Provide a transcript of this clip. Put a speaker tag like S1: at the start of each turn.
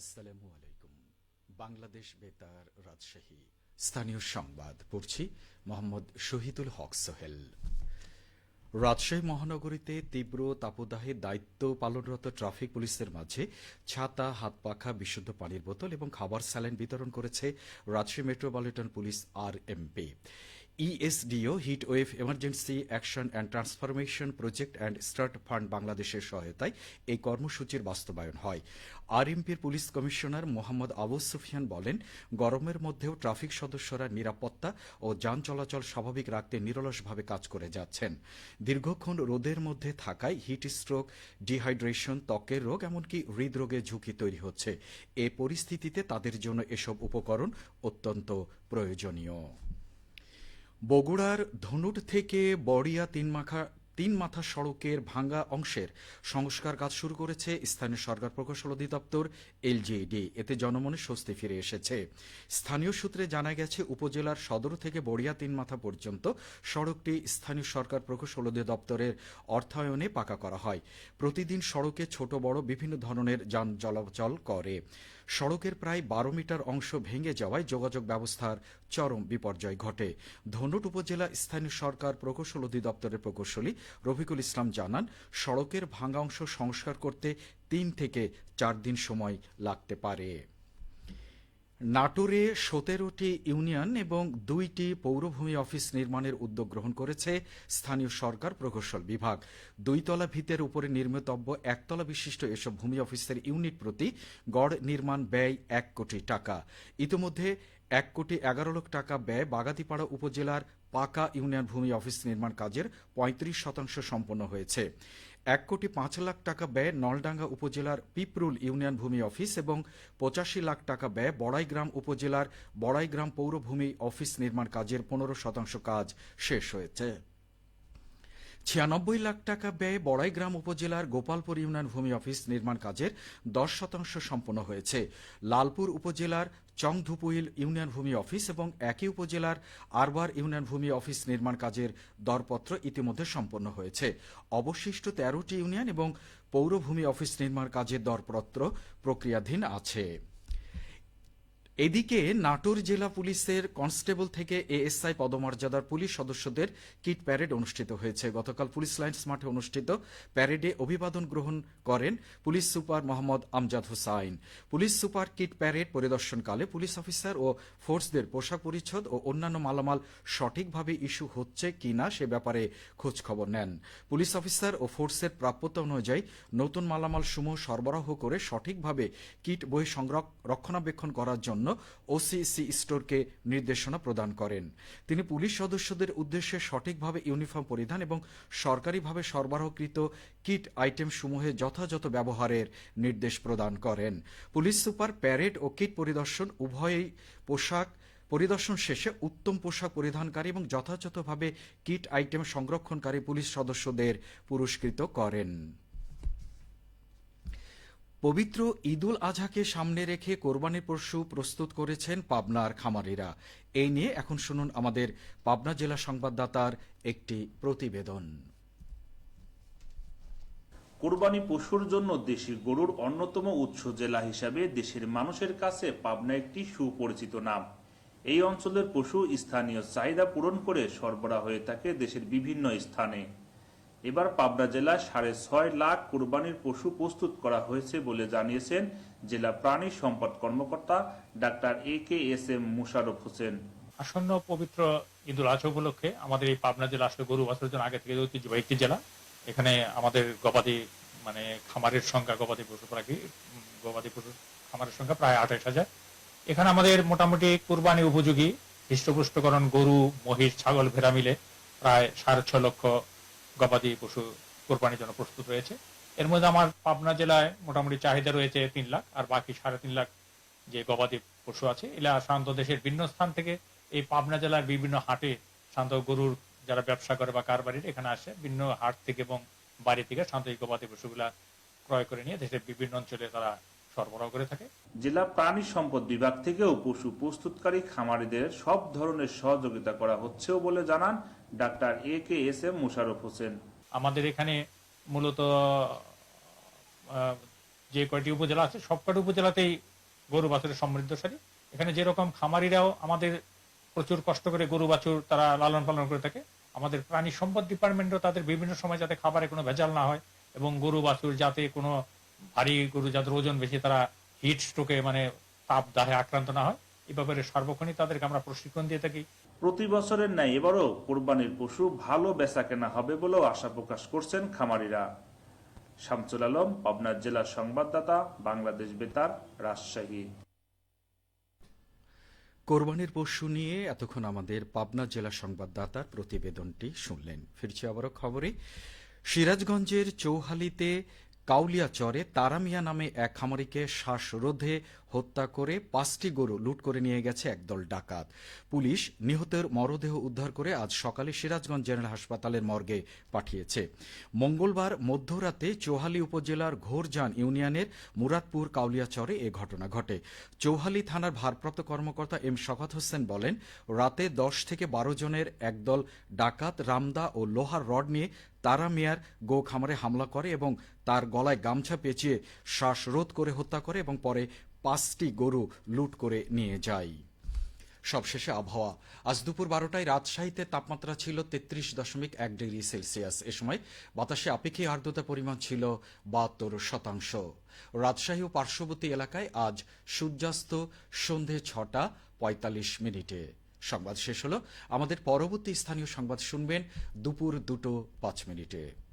S1: আসসালামু আলাইকুম। বাংলাদেশ বেতার রাজশাহী। স্থানীয় সংবাদ পড়ছি মোহাম্মদ শহীদুল হক সোহেল। রাজশাহী মহানগরীতে তীব্র তাপদাহে দায়িত্ব পালনরত ট্রাফিক পুলিশের মাঝে ছাতা হাত পাখা বিশুদ্ধ পানির বোতল এবং খাবার স্যালাইন বিতরণ করেছে Rajshahi metropolitan police R MP ESDO heat wave emergency action and transformation project and start fund বাংলাদেশের সহায়তায় এই কর্মসূচির বাস্তবায়ন হয়। আরএমপির পুলিশ কমিশনার মোহাম্মদ আবু সুফিয়ান বলেন, গরমের মধ্যেও ট্রাফিক সদস্যরা নিরাপত্তা ও যান চলাচল স্বাভাবিক রাখতে নিরলসভাবে কাজ করে যাচ্ছেন। দীর্ঘক্ষণ রোদের মধ্যে থাকায় হিট স্ট্রোক, ডিহাইড্রেশন, ত্বকের রোগ, এমনকি হৃদরোগের ঝুঁকি তৈরি হচ্ছে। এ পরিস্থিতিতে তাদের জন্য এসব উপকরণ অত্যন্ত প্রয়োজনীয়। বগুড়ার ধনুট থেকে বড়িয়া তিনমাখা তিন মাথা সড়কের ভাঙ্গা অংশের সংস্কার কাজ শুরু করেছে স্থানীয় সরকার প্রকৌশল অধিদপ্তর, এলজিডি। এতে জনমনে স্বস্তি ফিরে এসেছে। স্থানীয় সূত্রে জানা গেছে, উপজেলার সদর থেকে বড়িয়া তিন মাথা পর্যন্ত সড়কটি স্থানীয় সরকার প্রকৌশল অধিদপ্তরের অর্থায়নে পাকা করা হয়। প্রতিদিন সড়কে ছোট, বড় বিভিন্ন ধরনের যান চলাচল করে। সড়কের প্রায় বারো মিটার অংশ ভেঙে যাওয়ায় যোগাযোগ ব্যবস্থার চরম বিপর্যয় ঘটে। ধনুট উপজেলা স্থানীয় সরকার প্রকৌশল অধিদপ্তরের প্রকৌশলী রফিকুল ইসলাম জানান, সড়কের ভাঙা অংশ সংস্কার করতে তিন থেকে চার দিন সময় লাগতে পারে। নাটোরে সতেরোটি ইউনিয়ন এবং দুইটি পৌরভূমি অফিস নির্মাণের উদ্যোগ গ্রহণ করেছে স্থানীয় সরকার প্রকৌশল বিভাগ। দুইতলা ভিতের উপরে নির্মিতব্য একতলা বিশিষ্ট এসব ভূমি অফিসের ইউনিট প্রতি গড় নির্মাণ ব্যয় এক কোটি টাকা। ইতিমধ্যে এক কোটি এগারো লক্ষ টাকা ব্যয় বাগাতিপাড়া উপজেলার পাকা ইউনিয়ন ভূমি অফিস নির্মাণ কাজের পঁয়ত্রিশ শতাংশ সম্পন্ন হয়েছে। এক কোটি পাঁচ লাখ টাকা ব্যয়ে নলডাঙ্গা উপজেলার পিপরুল ইউনিয়ন ভূমি অফিস এবং পঁচাশি লাখ টাকা ব্যয়ে বড়াইগ্রাম উপজেলার বড়াইগ্রাম পৌরভূমি অফিস নির্মাণ কাজের পনেরো শতাংশ কাজ শেষ হয়েছে। ছিয়ানব্বই লাখ টাকা ব্যয়ে বড়াইগ্রাম উপজেলার গোপালপুর ইউনিয়ন ভূমি অফিস নির্মাণ কাজের দশ শতাংশ সম্পন্ন হয়েছে। লালপুর উপজেলার চংধুপুইল ইউনিয়ন ভূমি অফিস এবং একই উপজেলার আরবার ইউনিয়ন ভূমি অফিস নির্মাণ কাজের দরপত্র ইতিমধ্যে সম্পন্ন হয়েছে। অবশিষ্ট তেরোটি ইউনিয়ন এবং পৌরভূমি অফিস নির্মাণ কাজের দরপত্র প্রক্রিয়াধীন আছে। এদিকে নাটোর জেলা পুলিশের কনস্টেবল থেকে এএসআই পদমর্যাদার পুলিশ সদস্যদের কিট প্যারেড অনুষ্ঠিত হয়েছে। গতকাল পুলিশ লাইন্স মাঠে অনুষ্ঠিত প্যারেডে অভিবাদন গ্রহণ করেন police super Mohammad Amjad Hussain. Police super kit parade পরিদর্শনকালে police officer ও ফোর্সদের পোশাক পরিচ্ছদ ও অন্যান্য মালামাল সঠিকভাবে ইস্যু হচ্ছে কিনা সে ব্যাপারে খোঁজ খবর নেন। পুলিশ অফিসার ও ফোর্সের প্রাপ্যতা অনুযায়ী নতুন মালামাল সমূহ সরবরাহ করে সঠিকভাবে কিট বই সংরক্ষ রক্ষণাবেক্ষণ করার জন্য ওসিসি স্টোরকে নির্দেশনা প্রদান করেন। তিনি পুলিশ সদস্যদের উদ্দেশ্যে সঠিকভাবে ইউনিফর্ম পরিধান এবং সরকারিভাবে সরবরাহকৃত কিট আইটেম সমূহে যথাযথ ব্যবহারের নির্দেশ প্রদান করেন। পুলিশ সুপার প্যারেড ও কিট পরিদর্শন উভয়ই পোশাক পরিদর্শন শেষে উত্তম পোশাক পরিধানকারী এবং যথাযথভাবে কিট আইটেম সংরক্ষণকারী পুলিশ সদস্যদের পুরস্কৃত করেন। পবিত্র ঈদুল আজহাকে সামনে রেখে কোরবানির পশু প্রস্তুত করেছেন পাবনার খামারিরা। এই নিয়ে এখন শুনুন আমাদের পাবনা জেলা সংবাদদাতার একটি প্রতিবেদন।
S2: কোরবানি পশুর জন্য দেশি গরুর অন্যতম উৎস জেলা হিসাবে দেশের মানুষের কাছে পাবনা একটি সুপরিচিত নাম। এই অঞ্চলের পশু স্থানীয় চাহিদা পূরণ করে সরবরাহ হয়ে থাকে দেশের বিভিন্ন স্থানে। এবার পাবনা জেলায় সাড়ে ছয় লাখ কোরবানির পশু প্রস্তুত করা হয়েছে বলে জানিয়েছেন জেলা প্রাণী সম্পদ কর্মকর্তা doctor A K S M Musharraf Hossain.
S3: আসন্ন পবিত্র ঈদুল আজহা উপলক্ষে আমাদের এই পাবনা জেলা আসলে গরু বছরের জন্য আগে থেকে ঐতিহ্যবাহী একটি জেলা। এখানে আমাদের গবাদি মানে খামারের সংখ্যা গবাদি পশু উম, গবাদি পশু খামারের সংখ্যা প্রায় আঠাশ হাজার। এখানে আমাদের মোটামুটি কোরবানি উপযোগী হৃষ্টপুষ্টকরণ গরু মহিষ ছাগল ভেড়া মিলে প্রায় সাড়ে ছয় লক্ষ গবাদি পশু কোরবানির জন্য প্রস্তুত হয়েছে এর মধ্যে আমার পাবনা জেলায় মোটামুটি চাহিদা রয়েছে তিন লাখ, আর বাকি সাড়ে তিন লাখ যে গবাদি পশু আছে, এরা সাধারণত দেশের ভিন্ন স্থান থেকে এই পাবনা জেলার বিভিন্ন হাটে সাধারণত গরুর যারা ব্যবসা করে বা কারবারির, এখানে আসে বিভিন্ন হাট থেকে এবং বাড়ি থেকে সাধারণত এই গবাদি পশুগুলা ক্রয় করে নিয়ে দেশের বিভিন্ন অঞ্চলে তারা সরবরাহ করে থাকে।
S2: জেলা প্রাণী সম্পদ বিভাগ থেকেও পশু প্রস্তুতকারী খামারিদের সব ধরনের সহযোগিতা করা হচ্ছেও বলে জানান doctor A K S M Musharraf Hossain.
S3: আমাদের এখানে মূলত যে কয়টি উপজেলা আছে সব কয়টি উপজেলাতেই গরু বাছুরের সমৃদ্ধশালী। এখানে যেরকম খামারিরাও আমাদের প্রচুর কষ্ট করে গরু বাছুর তারা লালন পালন করে থাকে আমাদের প্রাণী সম্পদ ডিপার্টমেন্টও তাদের বিভিন্ন সময় যাতে খাবারে কোনো ভেজাল না হয় এবং গরু বাছুর যাতে কোনো ভারী গরু যাদের ওজন বেশি তারা হিট স্ট্রোকে মানে তাপ দাহে আক্রান্ত না হয়। এই ব্যাপারে সার্বক্ষণিক তাদেরকে আমরা প্রশিক্ষণ দিয়ে থাকি।
S2: প্রতি বছরের ন্যায় এবারও কোরবানির পশু ভালো বেচা কেনা হবে বলেও আশা প্রকাশ করছেন খামারিরা। শামসুল আলম পাবনা জেলার সংবাদদাতা বাংলাদেশ বেতার রাজশাহী।
S1: কোরবানির পশু নিয়ে এতক্ষণ আমাদের পাবনা জেলা সংবাদদাতার প্রতিবেদনটি শুনলেন। ফিরছি আবারও খবরে। সিরাজগঞ্জের চৌহালিতে কাউলিয়াচরে তারামিয়া নামে এক খামারিকে শ্বাসরোধে হত্যা করে পাঁচটি গরু লুট করে নিয়ে গেছে একদল ডাকাত। পুলিশ নিহতের মরদেহ উদ্ধার করে আজ সকালে সিরাজগঞ্জ জেনারেল হাসপাতালের মর্গে পাঠিয়েছে। মঙ্গলবার মধ্যরাতে চৌহালি উপজেলার ঘোরজান ইউনিয়নের মুরাদপুর কাউলিয়াচরে এ ঘটনা ঘটে। চৌহালি থানার ভারপ্রাপ্ত কর্মকর্তা এম শখাত হোসেন বলেন, রাতে দশ থেকে বারো জনের একদল ডাকাত রামদা ও লোহার রড নিয়ে তারা মিয়ার গো খামারে হামলা করে এবং তার গলায় গামছা পেঁচিয়ে শ্বাসরোধ করে হত্যা করে এবং পরে পাঁচটি গরু লুট করে নিয়ে যায় সবশেষে আবহাওয়া। আজ দুপুর বারোটায় রাজশাহীতে তাপমাত্রা ছিল তেত্রিশ দশমিক এক ডিগ্রি সেলসিয়াস। এ সময় বাতাসে আপেক্ষিক আর্দ্রতা পরিমাণ ছিল বাহাত্তর শতাংশ। রাজশাহী ও পার্শ্ববর্তী এলাকায় আজ সূর্যাস্ত সন্ধে ছটা পঁয়তাল্লিশ মিনিটে। সংবাদ শেষ হলো। আমাদের পরবর্তী স্থানীয় সংবাদ শুনবেন দুপুর দুটো পাঁচ মিনিটে।